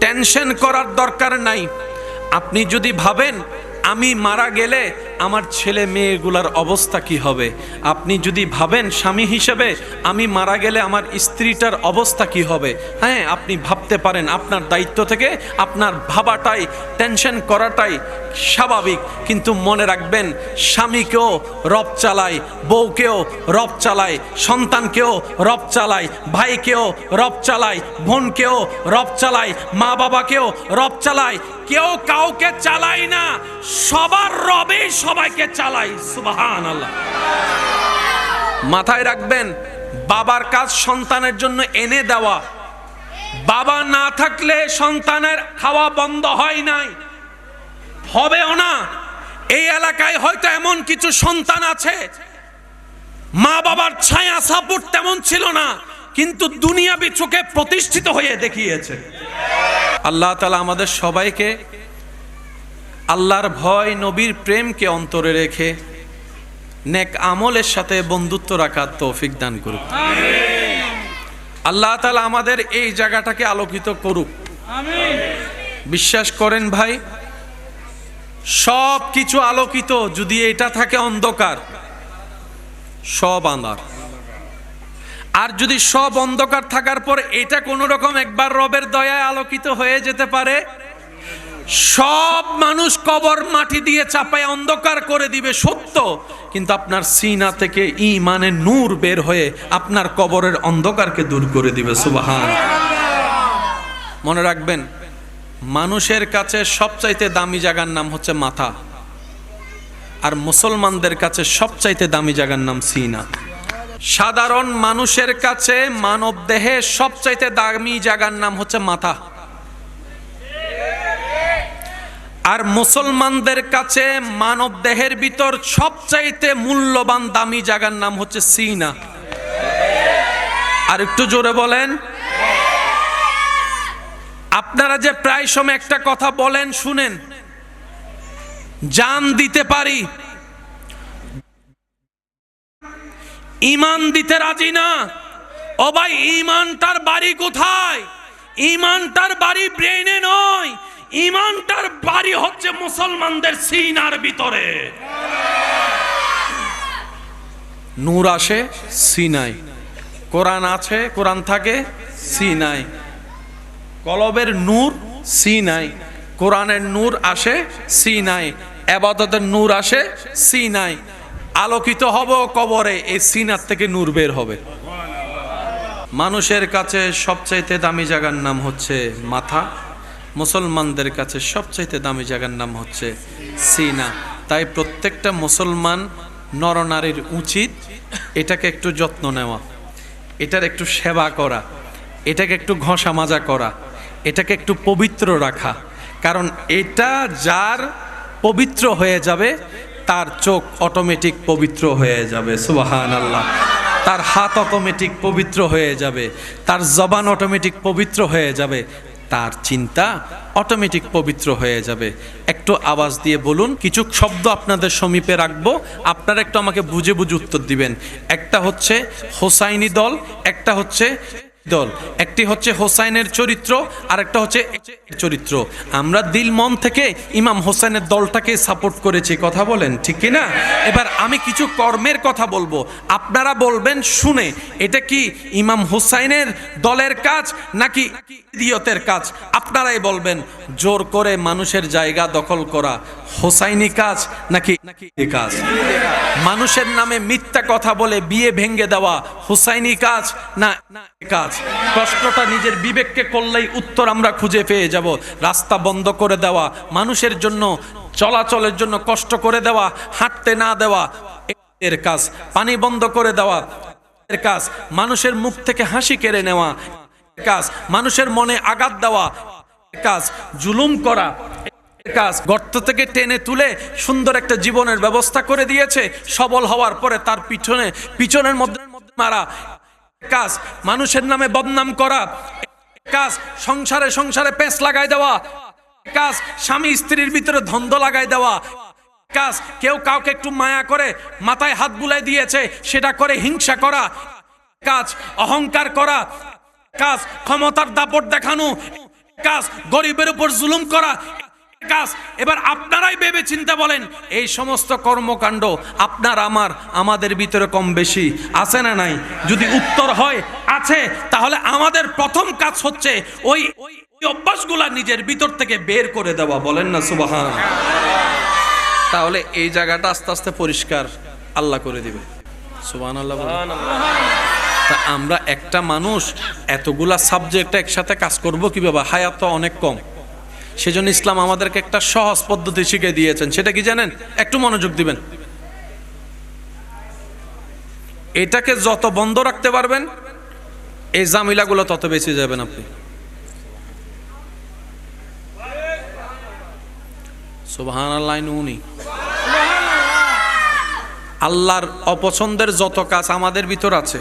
Tension করার দরকার নাই। আপনি যদি ভাবেন আমি মারা গেলে আমার ছেলে মেয়েগুলার অবস্থা কি হবে? আপনি যদি ভাবেন স্বামী হিসেবে আমি মারা গেলে আমার স্ত্রীটার অবস্থা কি হবে? হ্যাঁ আপনি ভাবতে পারেন আপনার দায়িত্ব থেকে আপনার ভাবাটাই টেনশন করাটাই স্বাভাবিক। কিন্তু মনে রাখবেন, স্বামীকেও রব চালায়, বউকেও রব চালায়, সন্তানকেও রব চালায়, ভাইকেও রব চালায়, বোনকেও রব চালায় মা বাবাকেও রব চালায় কেউ কাউকে চালায় না। সবার রবে সবাইকে চালাই সুবাহান আল্লাহ মাথায় রাখবেন, বাবার কাজ সন্তানের জন্য এনে দেওয়া। বাবা না থাকলে সন্তানের খাওয়া বন্ধ হয় নাই। হবেও না। এই এলাকায় হয়তো এমন কিছু সন্তান আছে। মা বাবার ছায়া সাপোর্ট তেমন ছিল না, কিন্তু দুনিয়াবি চোখে প্রতিষ্ঠিত হয়ে দেখিয়েছে। আল্লাহ তালা আমাদের সবাইকে আল্লাহর ভয় নবীর প্রেমকে অন্তরে রেখে নেক আমলের সাথে বন্ধুত্ব রাখার তৌফিক দান করুক। আল্লাহ তালা আমাদের এই জায়গাটাকে আলোকিত করুক। বিশ্বাস করেন ভাই সব কিছু আলোকিত যদি এটা থাকে অন্ধকার সব আন্ধার। আর যদি সব অন্ধকার থাকার পর এটা কোনো রকম একবার রবের দয়ায় আলোকিত হয়ে যেতে পারে? সব মানুষ কবর মাটি দিয়ে চাপায় অন্ধকার করে দিবে, সত্য। কিন্তু আপনার সিনা থেকে ইমানের নূর বের হয়ে আপনার কবরের অন্ধকারকে দূর করে দিবে, সুবাহান। মনে রাখবেন, মানুষের কাছে সবচাইতে দামি জায়গার নাম হচ্ছে মাথা। আর মুসলমানদের কাছে সবচাইতে দামি জায়গার নাম সিনা। সাধারণ মানুষের কাছে মানব দেহে সবচাইতে দামি জায়গার নাম হচ্ছে মাথা। আর মুসলমানদের কাছে মানব দেহের ভিতর সবচাইতে মূল্যবান দামি জায়গার নাম হচ্ছে সিনা। আর একটু জোরে বলেন। আপনারা যে প্রায় সময় একটা কথা বলেন, শুনেন। জান দিতে পারি ইমান দিতে রাজি না। ও ভাই ইমানটার বাড়ি কোথায়? ইমানটার বাড়ি ব্রেনে নয়। ইমানটার বাড়ি হচ্ছে মুসলমানদের সিনার ভিতরে। নূর আসে সিনাই। কোরআন আছে, কোরআন থাকে সিনাই। কলবের নূর সিনাই। কোরআনের নূর আসে সিনাই। আবাদতের নূর আসে সিনাই। আলোকিত হব কবরে, এই সিনার থেকে নূর বের হবে। মানুষের কাছে সবচাইতে দামি জায়গার নাম হচ্ছে মাথা, মুসলমানদের কাছে সবচাইতে দামি জায়গার নাম হচ্ছে সিনা। তাই প্রত্যেকটা মুসলমান নরনারীর উচিত এটাকে একটু যত্ন নেওয়া, এটার একটু সেবা করা, এটাকে একটু ঘষা মাজা করা, এটাকে একটু পবিত্র রাখা। কারণ এটা যার পবিত্র হয়ে যাবে তার চোখ অটোমেটিক পবিত্র হয়ে যাবে সুবাহান আল্লাহ তার হাত অটোমেটিক পবিত্র হয়ে যাবে, তার জবান অটোমেটিক পবিত্র হয়ে যাবে, তার চিন্তা অটোমেটিক পবিত্র হয়ে যাবে। একটু আওয়াজ দিয়ে বলুন, কিছু শব্দ আপনাদের সমীপে রাখব, আপনারা একটু আমাকে বুঝে বুঝে উত্তর দিবেন। একটা হচ্ছে হোসাইনি দল, একটা হচ্ছে দল। একটি হচ্ছে হোসাইনের চরিত্র আর একটা হচ্ছে চরিত্র। আমরা দিল মন থেকে ইমাম হোসাইনের দলটাকে সাপোর্ট করেছি, কথা বলেন, ঠিক কিনা এবার আমি কিছু কর্মের কথা বলব। আপনারা বলবেন, শুনে, এটা কি ইমাম হোসাইনের দলের কাজ নাকি দিয়তের কাজ? আপনারাই বলবেন জোর করে মানুষের জায়গা দখল করা। হোসাইনি কাজ নাকি কাজ? মানুষের নামে মিথ্যা কথা বলে বিয়ে ভেঙ্গে দেওয়া হোসাইনি কাজ না কাজ? প্রশ্নটা নিজের বিবেককে করলেই উত্তর আমরা খুঁজে পেয়ে যাব। রাস্তা বন্ধ করে দেওয়া, মানুষের জন্য, চলাচলের জন্য কষ্ট করে দেওয়া, হাঁটতে না দেওয়া, এর কাজ, পানি বন্ধ করে দেওয়া, এর কাজ, মানুষের মুখ থেকে হাসি কেড়ে নেওয়া কাজ, মানুষের মনে আঘাত দেওয়া কাজ, জুলুম করা। কাজ, গর্ত থেকে টেনে তুলে সুন্দর একটা জীবনের ব্যবস্থা করে দিয়েছে। সবল হওয়ার পরে তার পিছনে, পিছনের মধ্যে মারা। কাজ, মানুষের নামে বদনাম করা। কাজ, সংসারে সংসারে পেঁচ লাগাই দেওয়া। কাজ, স্বামী স্ত্রীর ভিতরে ধন্দ লাগাই দেওয়া। কাজ, কেউ কাউকে একটু মায়া করে মাথায় হাত বুলাই দিয়েছে, সেটা করে হিংসা করা। কাজ, অহংকার করা। কাজ, ক্ষমতার দাপট দেখানো। কাজ, গরিবের উপর জুলুম করা কাজ। এবার আপনারাই ভেবে চিন্তা বলেন, এই সমস্ত কর্মকাণ্ড আপনার, আমার, আমাদের ভিতরে কম বেশি আছে না নাই? যদি উত্তর হয়, আছে, তাহলে আমাদের প্রথম কাজ হচ্ছে ওই ওই অভ্যাসগুলা নিজের ভিতর থেকে বের করে দেওয়া। বলেন না, সুবাহান। তাহলে এই জায়গাটা আস্তে আস্তে পরিষ্কার আল্লাহ করে দিবে। সুবাহান আল্লাহ। তা আমরা একটা মানুষ, এতগুলা সাবজেক্ট একসাথে কাজ করব কীভাবে? হায়াত তো অনেক কম। সেজন্য ইসলাম আমাদেরকে একটা সহজ পদ্ধতি শিখিয়ে দিয়েছেন। সেটা কি জানেন? একটু মনোযোগ দিবেন। এটাকে যত বন্ধ রাখতে পারবেন, এই জামিলাগুলো তত বেঁচে যাবেন আপনি। উনি। আল্লাহর অপছন্দের যত কাজ আমাদের ভিতর আছে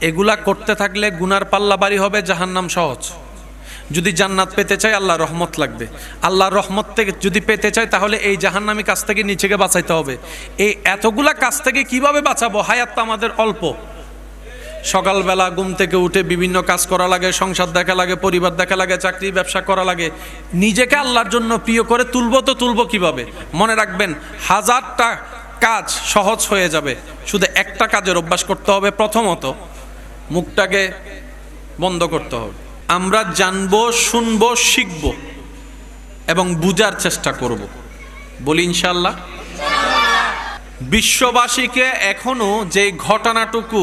এগুলা করতে থাকলে গুনার পাল্লা বাড়ি হবে জাহান্নাম সহজ। যদি জান্নাত পেতে চাই আল্লাহ রহমত লাগবে। আল্লাহর রহমত থেকে যদি পেতে চাই তাহলে এই জাহান্নামি কাজ থেকে নিচেকে বাঁচাইতে হবে। এই এতগুলা কাজ থেকে কীভাবে বাঁচাবো? হায়াত তো আমাদের অল্প। সকালবেলা ঘুম থেকে উঠে বিভিন্ন কাজ করা লাগে, সংসার দেখা লাগে, পরিবার দেখা লাগে, চাকরি, ব্যবসা করা লাগে। নিজেকে আল্লাহর জন্য প্রিয় করে তুলবো তো তুলবো কীভাবে? মনে রাখবেন, হাজারটা কাজ সহজ হয়ে যাবে। শুধু একটা কাজের অভ্যাস করতে হবে প্রথমত। মুখটাকে বন্ধ করতে হবে। আমরা জানব, শুনব, শিখব এবং বুঝার চেষ্টা করব। বলি ইনশাল্লাহ বিশ্ববাসীকে এখনও যে ঘটনাটুকু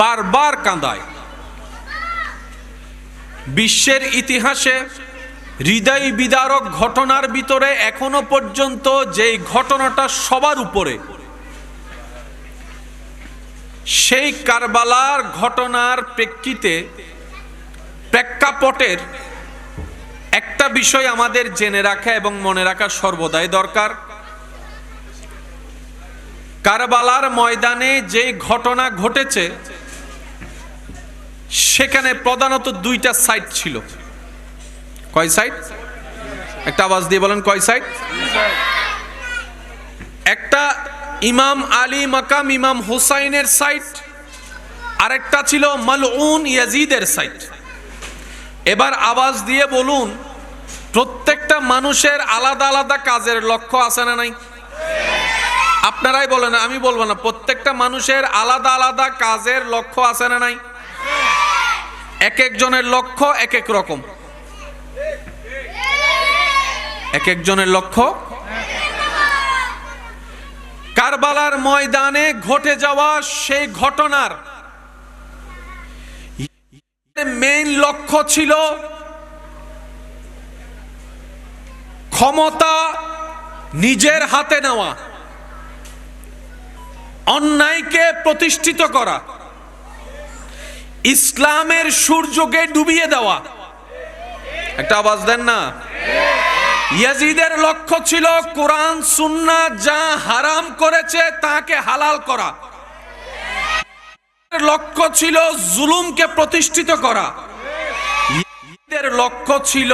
বারবার কাঁদায়, বিশ্বের ইতিহাসে হৃদয় বিদারক ঘটনার ভিতরে এখনও পর্যন্ত যে ঘটনাটা সবার উপরে সেই কারবালার ঘটনার প্রেক্ষিতে প্রেক্ষাপটের একটা বিষয় আমাদের জেনে রাখা এবং মনে রাখা সর্বদাই দরকার। কারবালার ময়দানে যে ঘটনা ঘটেছে সেখানে প্রধানত দুইটা সাইট ছিল। কয় সাইট একটা আওয়াজ দিয়ে বলেন কয় সাইট একটা ইমাম আলী মাকাম, ইমাম হুসাইনের সাইট। আরেকটা ছিল মালউন ইয়াজিদের সাইট। এবার আওয়াজ দিয়ে বলুন, প্রত্যেকটা মানুষের আলাদা আলাদা কাজের লক্ষ্য আছে না নাই? আপনারাই বলেন, আমি বলব না, প্রত্যেকটা মানুষের আলাদা আলাদা কাজের লক্ষ্য আছে না নাই? এক একজনের লক্ষ্য এক এক রকম। এক একজনের লক্ষ্য কারবালার ময়দানে ঘটে যাওয়া সেই ঘটনার মেইন লক্ষ্য ছিল ক্ষমতা নিজের হাতে নেওয়া, অন্যায়কে প্রতিষ্ঠিত করা, ইসলামের সূর্যকে ডুবিয়ে দেওয়া। একটা আওয়াজ দেন না? ইয়াজিদের লক্ষ্য ছিল কোরআন সুন্না যা হারাম করেছে তাকে হালাল করা। লক্ষ্য ছিল জুলুমকে প্রতিষ্ঠিত করা। ইয়াজিদের লক্ষ্য ছিল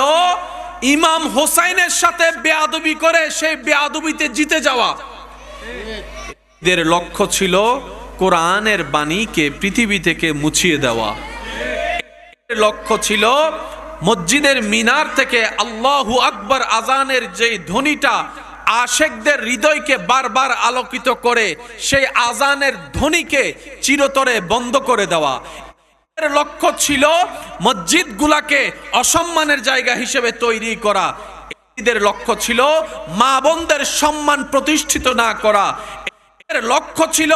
ইমাম হোসাইনের সাথে বেয়াদবি করে সেই বেয়াদবিতে জিতে যাওয়া। এদের লক্ষ্য ছিল কোরআনের বাণীকে পৃথিবী থেকে মুছিয়ে দেওয়া। লক্ষ্য ছিল মসজিদের মিনার থেকে আল্লাহু আকবর আজানের যে ধ্বনিটা আশেকদের হৃদয়কে বারবার আলোকিত করে, সেই আজানের ধ্বনিকে চিরতরে বন্ধ করে দেওয়া। এর লক্ষ্য ছিল মসজিদগুলাকে অসম্মানের জায়গা হিসেবে তৈরি করা। এদের লক্ষ্য ছিল মা বোনদের সম্মান প্রতিষ্ঠিত না করা। এর লক্ষ্য ছিল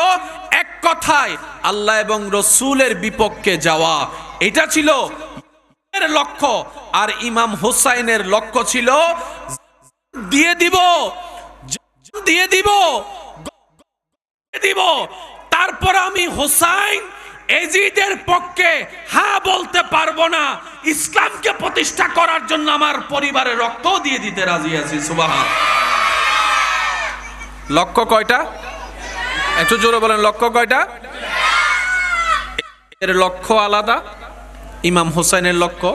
এক কথায় আল্লাহ এবং রসুলের বিপক্ষে যাওয়া। এটা ছিল লক্ষ্য। আর ইমাম হুসাইনের লক্ষ্য ছিল দিয়ে দিব দিয়ে দিব দিব। তারপর আমি এজিদের পক্ষে হ্যাঁ বলতে পারব না। ইসলামকে প্রতিষ্ঠা করার জন্য আমার পরিবারের রক্ত দিয়ে দিতে রাজি আছি সুবাহ লক্ষ্য কয়টা? একটু জোরে বলেন, লক্ষ্য কয়টা? এর লক্ষ্য আলাদা? ইমাম হোসেনের লক্ষ্য?